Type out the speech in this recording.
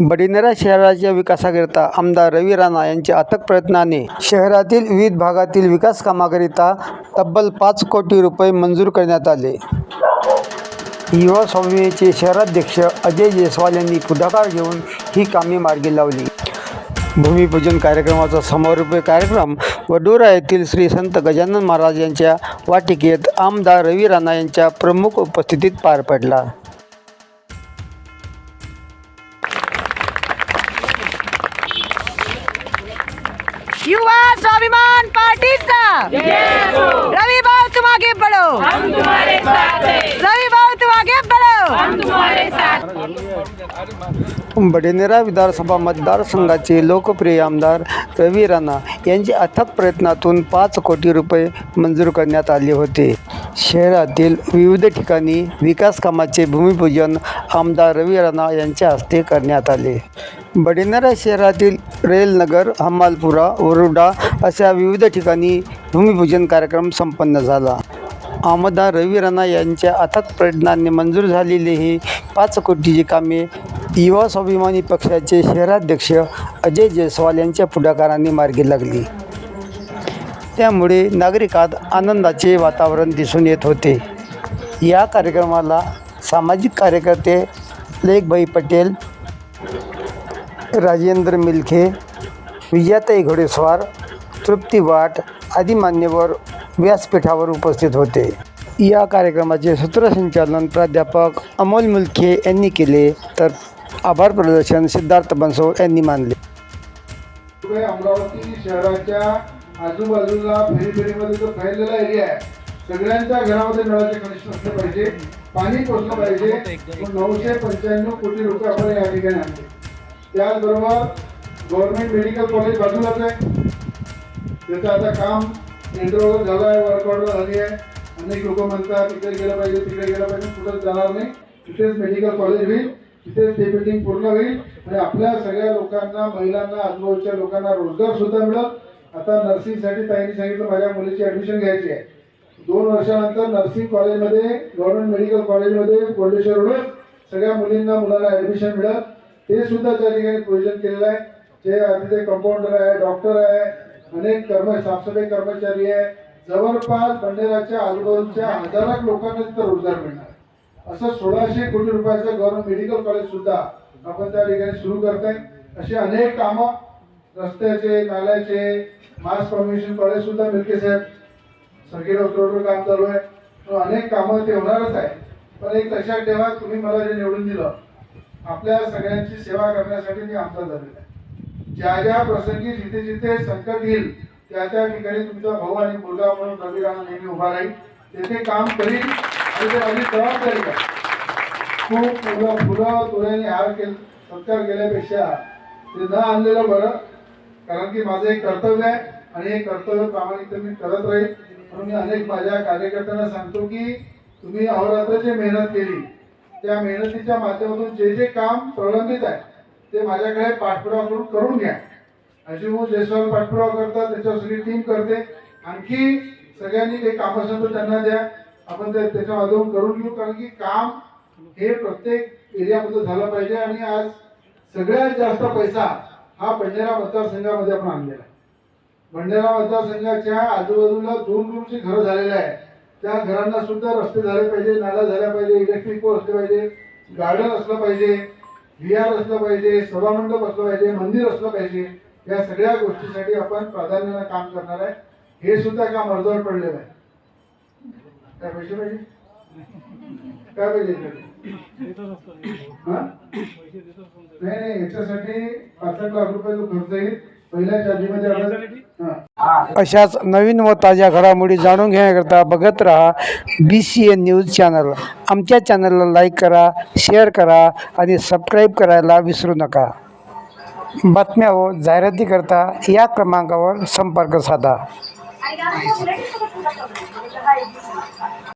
बडिनेरा शहराच्या विकासाकरिता आमदार रवी राणा यांच्या अथक प्रयत्नाने शहरातील विविध भागातील विकास कामाकरिता तब्बल पाच कोटी रुपये मंजूर करण्यात आले. युवा स्वामीचे शहराध्यक्ष अजय जयस्वाल यांनी पुढाकार घेऊन ही कामे मार्गी लावली. भूमिपूजन कार्यक्रमाचा समारोपीय कार्यक्रम वडोरा येथील श्री संत गजानन महाराज यांच्या वाटिकेत आमदार रवी राणा यांच्या प्रमुख उपस्थितीत पार पडला. युवा स्वाभिमान पार्टी रवि भाव तुम आगे बढ़ो. रवि भाव तुम आगे बढ़ो. बडेनेरा विधानसभा मतदारसंघाचे लोकप्रिय आमदार रवी राणा यांच्या अथक प्रयत्नातून पाच कोटी रुपये मंजूर करण्यात आले होते. शहरातील विविध ठिकाणी विकास कामाचे भूमिपूजन आमदार रवी राणा यांच्या हस्ते करण्यात आले. बडेनारा शहरातील रेलनगर हमालपुरा वरुडा अशा विविध ठिकाणी भूमिपूजन कार्यक्रम संपन्न झाला. आमदार रवी राणा यांच्या अथक प्रयत्नाने मंजूर झालेली ही पाच कोटीची कामे युवा स्वाभिमानी पक्षाचे शहराध्यक्ष अजय जयस्वाल यांच्या पुढाकाराने मार्गी लागली. त्यामुळे नागरिकात आनंदाचे वातावरण दिसून येत होते. या कार्यक्रमाला सामाजिक कार्यकर्ते लेखभाई पटेल राजेंद्र मिलखे विजयाताई घोडेस्वार तृप्ती वाट आदी मान्यवर व्यासपीठावर उपस्थित होते. या कार्यक्रमाचे सूत्रसंचालन प्राध्यापक अमोल मुलखे यांनी केले तर आभार प्रदर्शन सिद्धार्थ बनसोड यांनी मानले. अमरावती शहराच्या आजूबाजूला फेरीफेरीमध्ये जो फैललेला एरिया आहे सगळ्यांच्या घरामध्ये नळाचे कनेक्शन असले पाहिजे पाणी पोचलं पाहिजे नऊशे पंच्याण्णव कोटी रुपये आपण या ठिकाणी आणले. त्याचबरोबर गव्हर्नमेंट मेडिकल कॉलेज बाजूलाच आहे. त्याचं आता काम टेंडर झालं आहे वर्क झाली आहे. अनेक लोक म्हणतात तिकडे गेलं पाहिजे तिकडे गेलं पाहिजे कुठं जाणार नाही. तिथेच मेडिकल कॉलेज होईल तिथेच ते बिल्डिंग पूर्ण होईल. आणि आपल्या सगळ्या लोकांना महिलांना आजूबाजूच्या लोकांना रोजगार सुद्धा मिळत आता नर्सिंगसाठी ताईंनी सांगितलं माझ्या मुलीची ऍडमिशन घ्यायची आहे. दोन वर्षानंतर नर्सिंग कॉलेजमध्ये गव्हर्नमेंट मेडिकल कॉलेजमध्ये कोल्डेश्वर रोड सगळ्या मुलींना मुलाला ऍडमिशन मिळत ते सुद्धा त्या ठिकाणी प्रोविजन केलेलं आहे. जे तिथे कंपाऊंडर आहे डॉक्टर आहे अनेक कर्म साफसफाई कर्मचारी आहे. जवळपास बंडेराच्या आजूबाजूच्या हजारो लोकांना तिथं रोजगार मिळणार असं सोळाशे कोटी रुपयाचं गव्हर्नमेंट मेडिकल कॉलेज सुद्धा आपण त्या ठिकाणी सुरू करताय. अशी अनेक कामं रस्त्याचे नाल्याचे मास कम्युनिकेशन कॉलेज सुद्धा मिळते साहेब. सगळे रोडवर काम चालू आहे. अनेक कामं ते होणारच आहे पण एक लक्षात ठेवा तुम्ही मला जे निवडून दिलं आपल्या सगळ्यांची सेवा करण्यासाठी मी आमदार झालेला आहे. ज्या ज्या प्रसंगी जिथे जिथे संकट येईल त्या त्या ठिकाणी तुमचा भाऊ आणि मुलगा म्हणून रवी राणा नेहमी उभा राहील. तेथे काम करील आणि ते माझी जबाबदारी आहे खूप मुलं फुलं तुऱ्याने हार केल सत्कार केल्यापेक्षा ते न आणलेलं बरं कारण की माझं एक कर्तव्य आहे आणि हे कर्तव्य प्रामाणिक मी करत राहील म्हणून मी अनेक माझ्या कार्यकर्त्यांना सांगतो की तुम्ही अहोरात्र जे मेहनत केली त्या मेहनतीच्या माध्यमातून जे जे काम प्रलंबित आहे ते माझ्याकडे पाठपुरावा करून करून घ्या. अजिमू जयस्वाल पाठपुरावा करतात त्याच्यावर सगळी टीम करते. आणखी सगळ्यांनी काही काम असेल तर त्यांना द्या. आपण ते त्याच्या माध्यमातून करून घेऊ. कारण की काम हे प्रत्येक एरियामध्ये झालं पाहिजे आणि आज सगळ्यात जास्त पैसा हा बंडेरा मतदारसंघामध्ये आपण आणलेला आहे. बंडेरा मतदारसंघाच्या आजूबाजूला दोन रूमची घरं झालेली आहे त्या घरांना सुद्धा रस्ते झाले पाहिजे नाला झाल्या पाहिजे इलेक्ट्रिक पोल असले पाहिजे गार्डन असलं पाहिजे विहार असलं पाहिजे सभामंडप असलं पाहिजे मंदिर असलं पाहिजे या सगळ्या गोष्टीसाठी आपण प्राधान्यानं काम करणार आहे. हे सुद्धा काम अर्जावर पडलेलं आहे. काय पैसे पाहिजे? काय पाहिजे नाही नाही याच्यासाठी पाच लाख रुपये जो खर्च येईल. पहिल्या चार्जीमध्ये आपण अशाच नवीन व ताज्या घडामोडी जाणून घेण्याकरता बघत राहा B C N news channel आमच्या चॅनलला लाईक करा शेअर करा आणि सबस्क्राईब करायला विसरू नका. बातम्या व जाहिरातीकरता या क्रमांकावर संपर्क साधा.